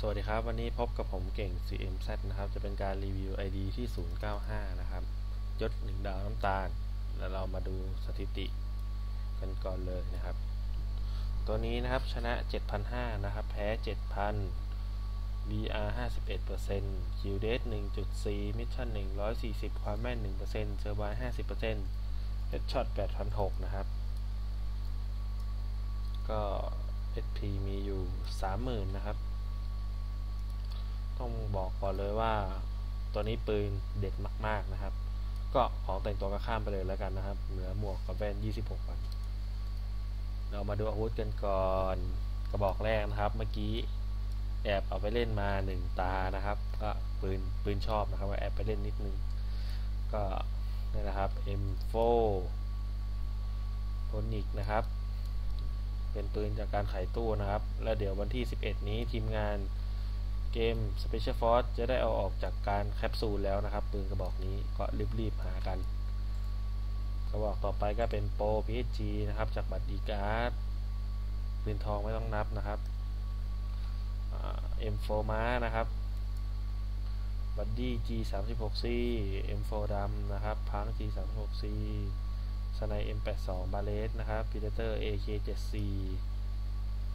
สวัสดีครับ วันนี้พบกับผมเก่ง CMZ นะครับ จะเป็นการรีวิว ID ที่ 095 นะครับ ยศ 1 ดาวน้ำตาล แล้วเรามาดูสถิติกันก่อนเลยนะครับ ตัวนี้นะครับชนะ 7,500 นะครับ แพ้ 7,000 VR 51% Q Date 1.4 Mission 140 ความแม่น 1% Survive 50% Headshot 8,600 นะครับ ก็ SP มีอยู่ 30,000 นะครับ บอกก่อนเลยว่า ตัวนี้ปืนเด็ดมาก ๆนะครับ ก็ของแต่งตัวก็ข้ามไปเลยแล้วกันนะครับ เหลือหมวกกับแว่น 26 วัน เรามาดูอาวุธกันก่อนกระบอกแรกนะครับ เมื่อกี้แอบเอาไปเล่นมาหนึ่งตานะครับ ก็ปืนปืนชอบนะครับแอบไปเล่นนิดนึง ก็นี่นะครับ M4 โทนิกนะครับ เป็นปืนจากการขายตู้นะครับ แล้วเดี๋ยววันที่ 11 นี้ทีมงาน เกม Special Force จะได้เอาออกจากการแคปซูลแล้วนะครับ ปืนกระบอกนี้ก็รีบๆหากันกระบอกต่อไปก็เป็นโปร PSG นะครับ จากบัตรดีการ์ดปืนทองไม่ต้องนับนะครับ M4 ม้านะครับบัดดี้ G36C M4 ดำนะครับพัง G36C สไน M82 บาเลสนะครับ Predator AK7C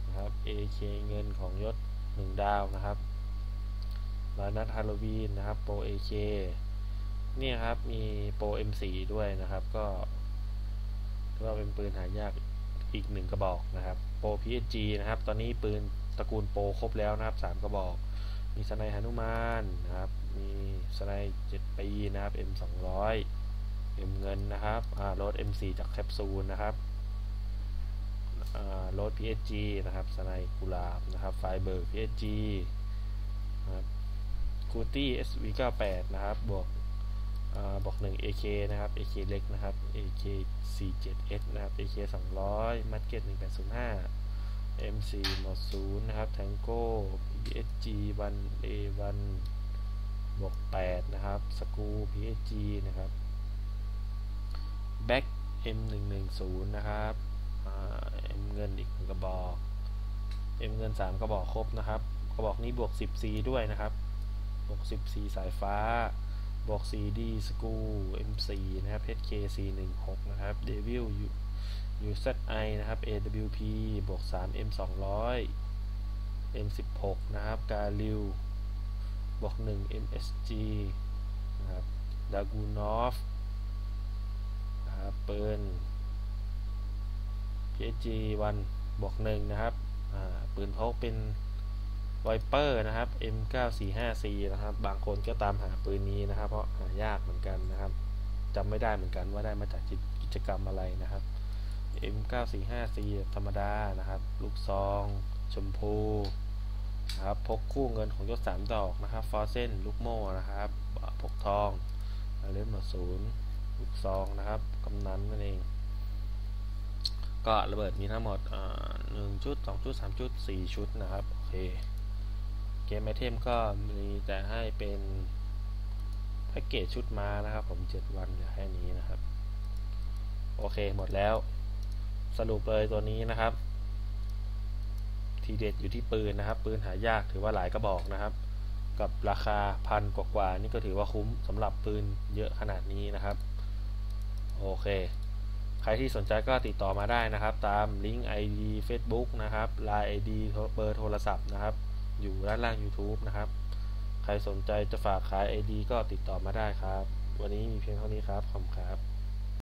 นะครับ AK เงินของยศ 1 ดาวนะครับ ลานัทฮาโลวีนนะครับโปร AK นี่ครับมีโปร M4 ด้วยนะครับก็ถือว่าเป็นปืนหายากอีกหนึ่งกระบอกนะครับโปร PSG นะครับ ตอนนี้ปืนตระกูลโปรครบแล้วนะครับสามกระบอก มีสไนฮานุมานนะครับ มีสไน7ปีนะครับ M200 M เงินนะครับรถ M4 จากแคปซูลนะครับรถ PSG นะครับสไนกุลาบนะครับไฟเบอร์ PSG นะครับ คูตี้ SV98 นะครับ บวกบวก1 AK นะครับ AK เล็กนะครับ AK 47S นะครับ AK 200 Market 1805 MC หมด0นะครับ Tango PSG 1 A1 บวก8นะครับ สกู PSG นะครับ Back M110 นะครับ M เงินอีกกระบอก M เงิน 3 กระบอกครบนะครับ กระบอกนี้บวก 10C ด้วยนะครับ บวก 10C สายฟ้า บวก CD สกู M4 นะครับ HK416 นะครับ Devil UZI นะครับ AWP บวก 3 M200 M16 นะครับ กาลิว บวก 1 MSG นะครับ ดากูนอฟนะครับปืน PSG 1บวก 1 นะครับ ปืนพกเป็น ไวเปอร์นะครับ M945C นะครับ บางคนก็ตามหาปืนนี้นะครับ เพราะหายากเหมือนกันนะครับจำไม่ได้เหมือนกันว่าได้มาจากกิจกรรมอะไรนะครับ M945C ธรรมดานะครับ ลูกซอง ชมพูนะครับพกคู่เงินของยศสามดอกนะครับฟอร์เซนลูกโม่นะครับพกทองเล่นหมดศูนย์ลูกซองนะครับกำนันนั่นเอง ก็ระเบิดมีทั้งหมดหนึ่งชุดสองชุดสามชุดสี่ชุดนะครับ โอเค มไอเทมก็มีแต่ให้เป็นแพ็กเกจชุดมานะครับ ผมเจ็ดวันเหลือแค่นี้นะครับ โอเคหมดแล้ว สรุปเลยตัวนี้นะครับ ทีเด็ดอยู่ที่ปืนนะครับ ปืนหายากถือว่าหลายกระบอกนะครับ กับราคาพันกว่าๆนี่ก็ถือว่าคุ้มสำหรับปืนเยอะขนาดนี้นะครับ โอเคใครที่สนใจก็ติดต่อมาได้นะครับ ตามลิงก์ ID Facebook นะครับ Line ID เบอร์โทรศัพท์นะครับ อยู่ด้านล่าง YouTube นะครับ ใครสนใจจะฝากขาย ID ก็ติดต่อมาได้ครับ วันนี้มีเพียงเท่านี้ครับ ขอบคุณครับ